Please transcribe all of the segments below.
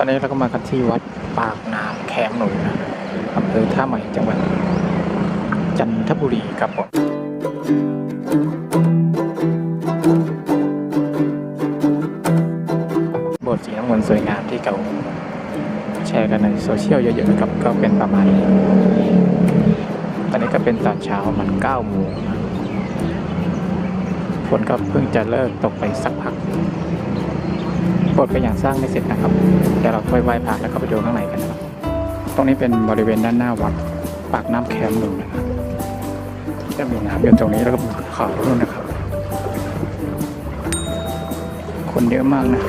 อนนี้เราก็มากันที่วัดปากน้ำแคมหนูนะอำเภอท่าใหม่จังหวัดจันทบุรีครับผมโบสถ์สีน้ำเงินสวยงามที่เขาแชร์กันในโซเชียลเยอะๆนะครับก็เป็นประมาณนี้ตอนนี้ก็เป็นตอนเช้ามัน9โมงฝนก็เพิ่งจะเลิกตกไปสักพัก โบสถ์ก็ยังสร้างไม่เสร็จนะครับเดี๋ยวเราค่อยไหว้พระแล้วก็ไปดูข้างในกันนะครับ ตรงนี้เป็นบริเวณด้านหน้าวัดปากน้ำแคมหนูนะครับจะมีน้ำอยู่ตรงนี้แล้วก็มีเขาด้วยนะครับ คนเยอะมากนะ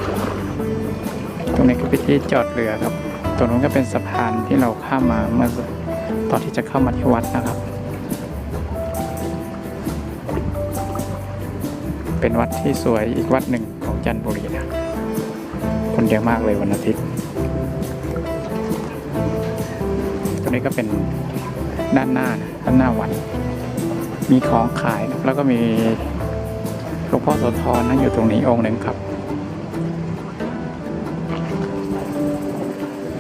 ตรงนี้ก็เป็นที่จอดเรือครับ ตรงนู้นก็เป็นสะพานที่เราข้ามมาเมื่อตอนที่จะเข้ามาที่วัดนะครับ เป็นวัดที่สวยอีกวัดหนึ่งของจันทบุรีนะ คนเยอะมากเลยวันอาทิตย์ ตรงนี้ก็เป็นด้านหน้านะด้านหน้าวัด มีของขายนะแล้วก็มีหลวงพ่อโสธรนั่งอยู่ตรงนี้องค์หนึ่งครับ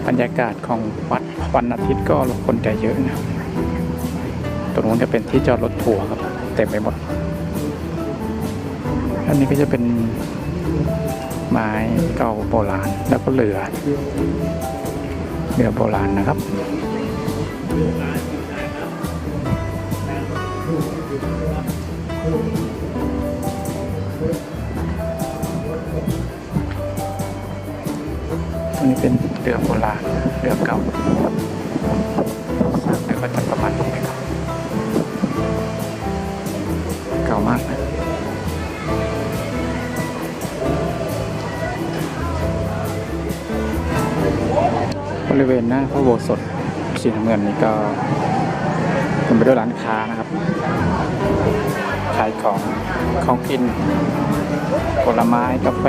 บรรยากาศของวัดวันอาทิตย์ก็คนจะเยอะนะตรงนู้นจะเป็นที่จอดรถทัวร์ครับ เต็มไปหมดอันนี้ก็จะเป็น ไม้เก่าโบราณแล้วก็เรือเรือโบราณนะครับตรงนี้เป็นเรือโบราณเรือเก่าสร้างแล้วก็จะประมาณนี้ บริเวณหน้าพระโบสถสีน้ำเงินนี่ก็เต็มไปด้วยร้านค้านะครับ ขายของของกิน ผลไม้กาแฟ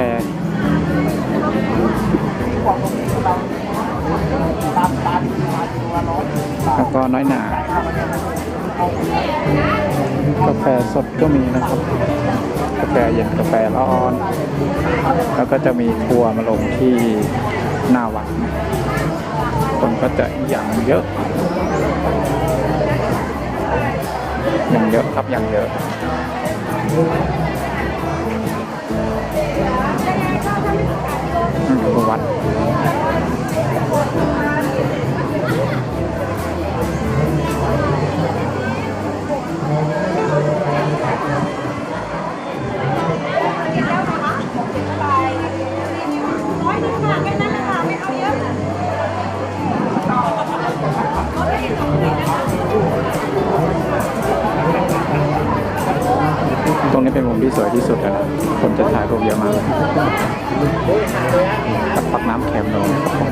แล้วก็น้อยหนากาแฟสดก็มีนะครับ กาแฟเย็นกาแฟร้อน แล้วก็จะมีทัวร์มาลงที่หน้าวัด ก็จะอย่างเยอะอย่างเยอะครับอย่างเยอะอืมวัดตรง นี้เป็นมุมที่สวยที่สุดนะคนจะถ่ายรูปเยอะมากเลยกับปักน้ำแคมโนครับผม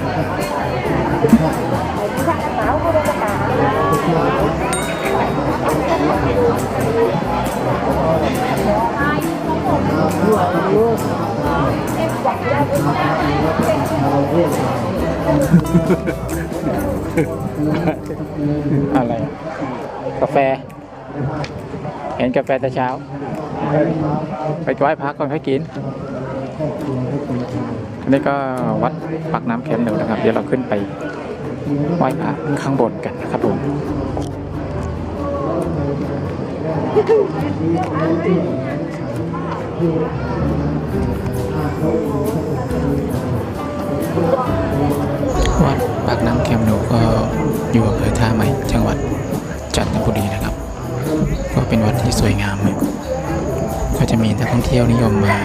อะไร กาแฟ เห็นกาแฟแต่เช้า ไปไหว้พระก่อนค่อยกินอันนี้ก็วัดปากน้ำแคมป์หนึ่งนะครับ เดี๋ยวเราขึ้นไปไหว้พระข้างบนกันนะครับผมวัดปากน้ำแคมหนูก็อยู่อำเภอท่าใหม่จังหวัดจันทบุรีนะครับ ก็เป็นวัดที่สวยงามเลย จะมีนักท่องเที่ยวนิยมมา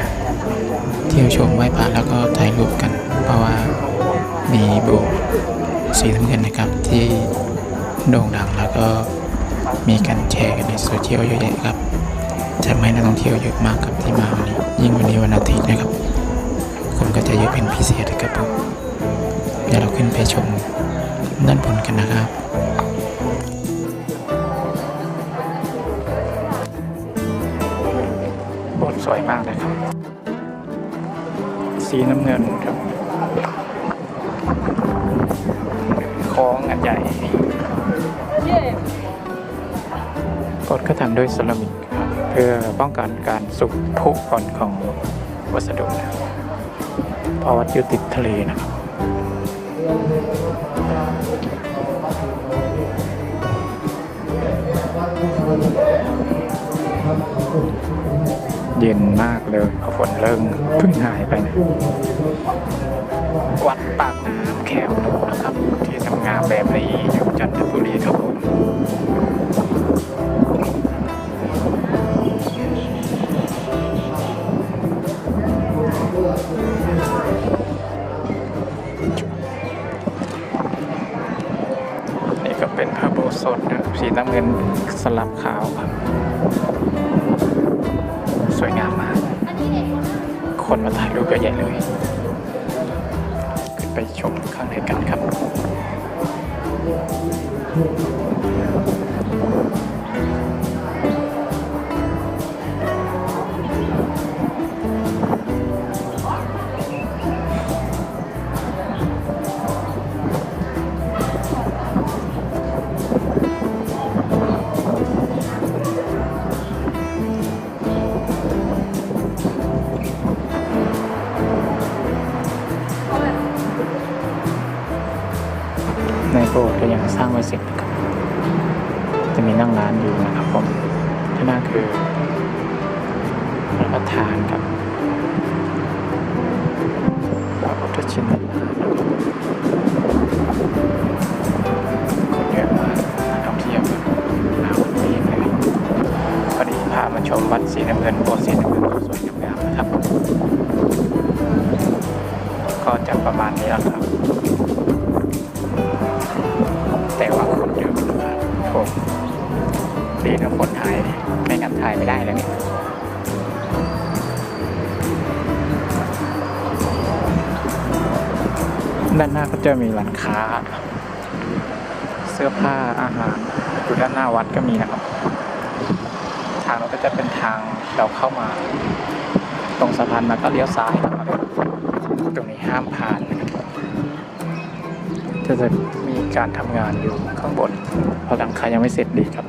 เที่ยวชมไหว้พระแล้วก็ถ่ายรูปกัน เพราะว่ามีโบสถ์สีน้ำเงินนะครับที่โด่งดังแล้วก็มีการแชร์กันในโซเชียลเยอะแยะครับทำให้นักท่องเที่ยวเยอะมากครับที่มาวันนี้ยิ่งวันนี้วันอาทิตย์นะครับ คนก็จะเยอะเป็นพิเศษนะครับผมเดี๋ยวเราขึ้นไปชมด้านบนกันนะครับ สวยมากนะครับ สีน้ำเงินครับโค้งอันใหญ่โบสถ์ก็ทำด้วยเซรามิกครับเพื่อป้องกันการสุกผุก่อนของวัสดุนะเพราะวัดอยู่ติดทะเลนะครับ เย็นมากเลยเพราะฝนเริ่มเพิ่งหายไปนะวัดปากน้ำแขวนะครับ ที่ทำงานแบบนี้อยู่จันทบุรีครับผมนี่ก็เป็นพระโบสถนะครับสีน้ำเงินสลับขาวครับ วยงามมาก คนมาถ่ายรูปเยอะแยะเลย ขึ้นไปชมข้างในกันครับ จะมีนั่งร้านอยู่นะครับผมที่นั่นคือพระประธานครับพระพุทธชินราชนคนเยอะมากนักท่องเที่ยวแบบหนาวปีกเลยพอดีพามาชมวัดสีน้ำเงินโบสถ์สีน้ำเงินสวยงามนะครับ ก็จะประมาณนี้แหละครับ ไม่งั้นถ่ายไม่ได้เลยเนี่ยด้านหน้าก็จะมีร้านค้า เสื้อผ้าอาหารอยู่ด้านหน้าวัดก็มีนะครับ ทางเราก็จะเป็นทางเราเข้ามา ตรงสะพานมาก็เลี้ยวซ้ายนะครับตรงนี้ห้ามผ่านนะครับจะจะมีการทำงานอยู่ข้างบนเพราะหลังคายังไม่เสร็จดีครับ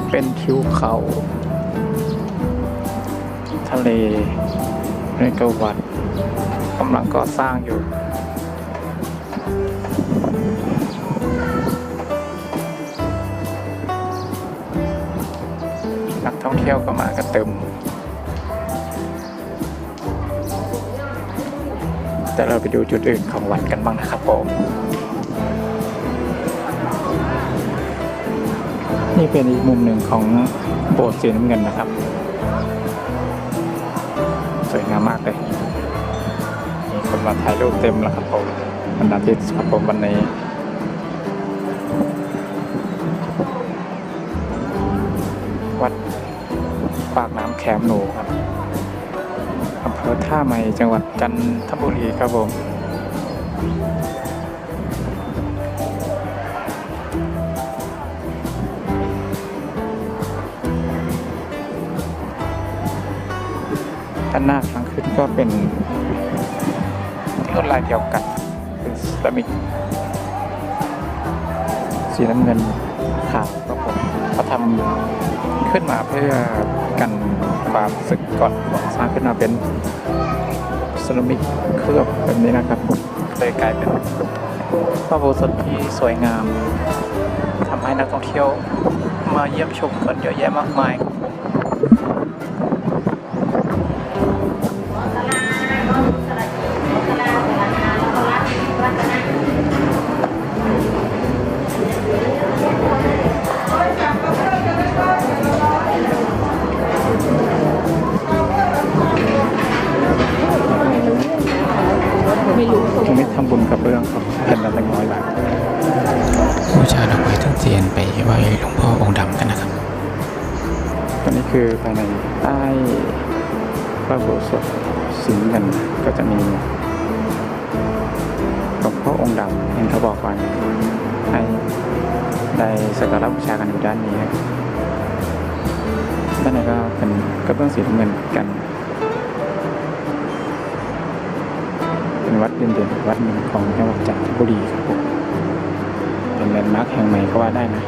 ก็เป็นทิวเขา ทะเลในกวัดกำลังก่อสร้างอยู่ นักท่องเที่ยวก็มากันเต็มแต่เราไปดูจุดอื่นของวัดกันบ้างนะครับผม นี่เป็นอีกมุมหนึ่งของโบสถ์สีน้ำเงินนะครับ สวยงามมากเลยมีคนมาถ่ายรูปเต็มแล้วครับผมวันอาทิตย์ครับผมวันนี้วัดปากน้ำแคมหนูครับอำเภอท่าใหม่จังหวัดจันทบุรีครับผม ด้านหน้าทางขึ้นก็เป็นลวดลายเดียวกันเป็นเซรามิกสีน้ำเงินขาวครับผมเขาทำขึ้นมาเพื่อกันความสึกก่อนสร้างขึ้นมาเป็นเซรามิกเคลือบแบบนี้นะครับผมเลยกลายเป็นพระโบสถที่สวยงามทำให้นักท่องเที่ยวมาเยี่ยมชมกันเยอะแยะมากมาย คือภายในใต้พระโบสถสีเงินก็จะมีหลวงพ่อองค์ดำเห็นเขาบอกว่าให้ได้สักการะบูชากันอยู่ด้านนี้นะด้านในก็เป็นกระเบื้องสีน้ำเงินกัน เป็นวัดเด่นๆวัดหนึ่งของจังหวัดจันทบุรีครับผมเป็นแลนด์มาร์คแห่งใหม่ก็ว่าได้นะ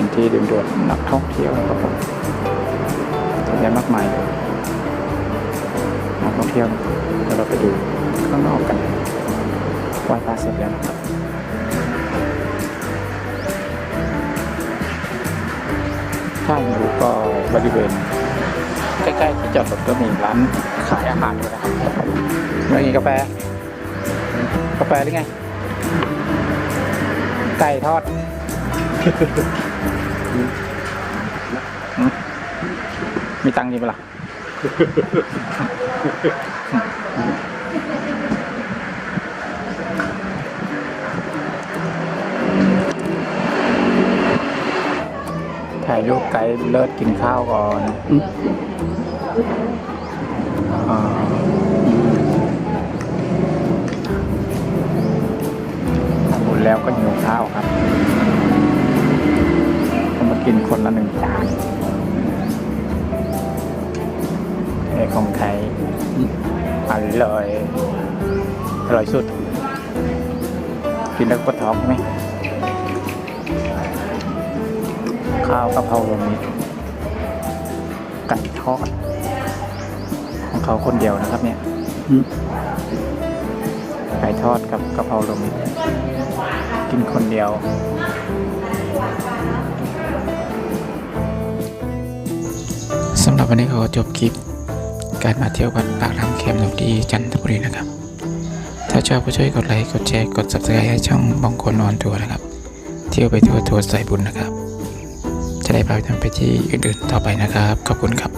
เป็นที่ดึงดูดนักท่องเที่ยวครับผมแยะมากมายเลยนักท่องเที่ยวเดี๋ยวเราไปดูข้างนอกกันไหว้พระเสร็จแล้วนะครับถ้าอยู่ก็บริเวณใกล้ๆที่จอดรถก็มีร้านขายอาหารด้วยนะครับแล้วมีกาแฟ กาแฟหรือไง ไก่ทอด มมีตังค์จริงปะล่ะถ่ายรูปไกด์เลิศกินข้าวก่อน แล้วก็ท้องไหมข้าวกะเพรารวมมิตรไก่ทอดของเขาคนเดียวนะครับ เนี่ยไก่ทอดกับกะเพรารวมมิตรกินคนเดียวสำหรับวันนี้ขอจบคลิป การมาเที่ยววัดปากน้ำเค็มลำดีจันทบุรีนะครับ ถ้าชอบก็ช่วยกดไลค์ กดแชร์ กด subscribe ให้ช่องบองคนนอนทัวร์นะครับ เที่ยวไปทั่วทัวร์สายบุญนะครับ จะได้พาไปทำไปที่อื่นๆต่อไปนะครับ ขอบคุณครับ